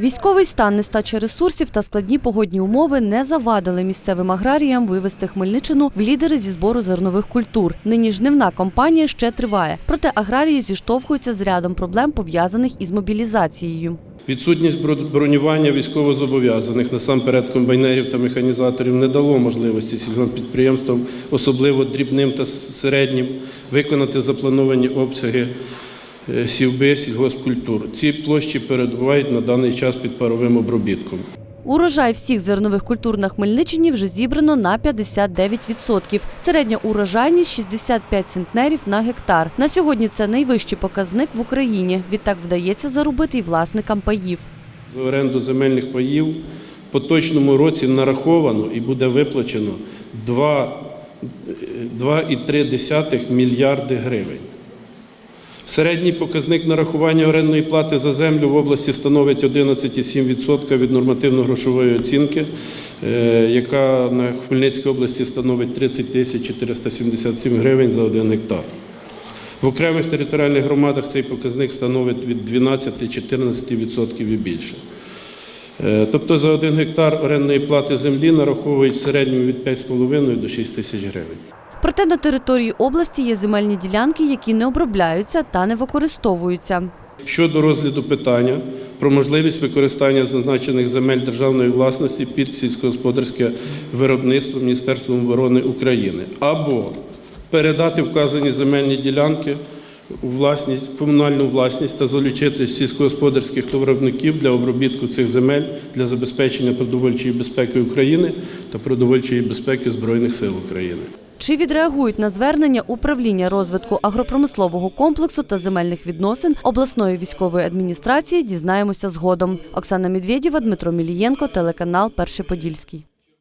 Військовий стан, нестача ресурсів та складні погодні умови не завадили місцевим аграріям вивести Хмельниччину в лідери зі збору зернових культур. Нині жнивна кампанія ще триває. Проте аграрії зіштовхуються з рядом проблем пов'язаних із мобілізацією. Відсутність бро- бронювання військовозобов'язаних, насамперед комбайнерів та механізаторів, не дало можливості сільгоспідприємствам, особливо дрібним та середнім, виконати заплановані обсяги сівби сільгоспкультур. Ці площі перебувають на даний час під паровим обробітком. Урожай всіх зернових культур на Хмельниччині вже зібрано на 59%. Середня урожайність 65 центнерів на гектар. На сьогодні це найвищий показник в Україні. Відтак вдається заробити й власникам паїв. За оренду земельних паїв в поточному році нараховано і буде виплачено 2 2,3 мільярди гривень. Середній показник нарахування орендної плати за землю в області становить 11,7% від нормативно-грошової оцінки, е, яка на Хмельницькій області становить 30 тисяч 477 гривень за один гектар. В окремих територіальних громадах цей показник становить від 12-14% і більше. Е, Тобто за один гектар орендної плати землі нараховують в від 5,5 до 6 тисяч гривень. Проте на території області є земельні ділянки, які не обробляються та не використовуються. Щодо розгляду питання про можливість використання зазначених земель державної власності під сільськогосподарське виробництво Міністерством оборони України або передати вказані земельні ділянки у власність, комунальну власність та залучити сільськогосподарських товаровиробників для обробітку цих земель для забезпечення продовольчої безпеки України та продовольчої безпеки Збройних сил України. Чи відреагують на звернення управління розвитку агропромислового комплексу та земельних відносин обласної військової адміністрації? Дізнаємося згодом. Оксана Медведєва, Дмитро Мілієнко, телеканал Перший Подільський.